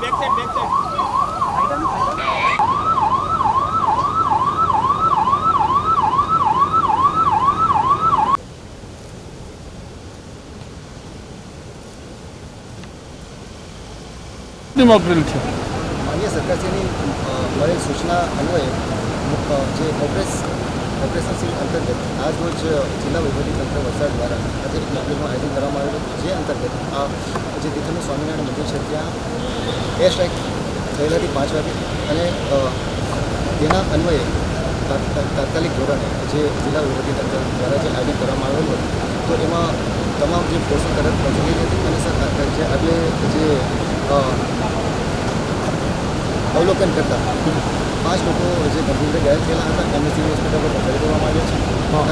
Back side back side April છે માન્ય સરકારશ્રીની મળેલ સૂચના અન્વયે જે કોંગ્રેસ ઓપરેશન સીલ અંતર્ગત આજ રોજ જિલ્લા વહીવટીતંત્ર વલસાડ દ્વારા આજે એક મોકડ્રીલનું આયોજન કરવામાં આવ્યું હતું. જે અંતર્ગત આ જે તિથલનું સ્વામિનારાયણ મંદિર છે, ત્યાં એર સ્ટ્રાઇક થયેલ હતી પાંચ વાગે અને તેના અન્વયે તાત્કાલિક ધોરણે જે જિલ્લા વહીવટીતંત્ર દ્વારા જે આયોજન કરવામાં આવેલું હતું, તો એમાં તમામ જે પોષણ તરફ પહોંચી ગઈ હતી અને સરકાર જે આગળ જે અવલોકન કરતા પાંચ લોકો જે ગંભીર ઘાયલ થયેલા હતા એમને સિવિલ હોસ્પિટલ પર પકડી દેવામાં આવ્યા છે.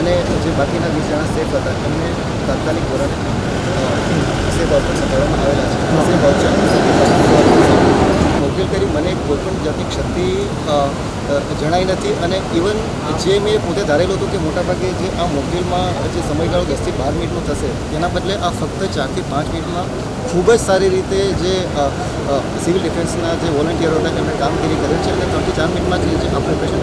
અને જે બાકીના વીસ જણા સેફ હતા એમને તાત્કાલિક ધોરણે સેફ હોસ્પિટલ ખસેડવામાં આવેલા છે. સેફ હોસ્પિટલ મોકલ કરી મને કોઈ પણ જાતની ક્ષતિ જણાઈ નથી અને ઇવન જે મેં પોતે ધારેલું હતું કે મોટાભાગે જે આ મોકલેલમાં જે સમયગાળો દસથી બાર મિનિટનો થશે તેના બદલે આ ફક્ત ચારથી પાંચ મિનિટમાં ખૂબ જ સારી રીતે જે સિવિલ ડિફેન્સના જે વોલન્ટિયરો હતા એમણે કામગીરી કરેલ છે અને ત્રણથી ચાર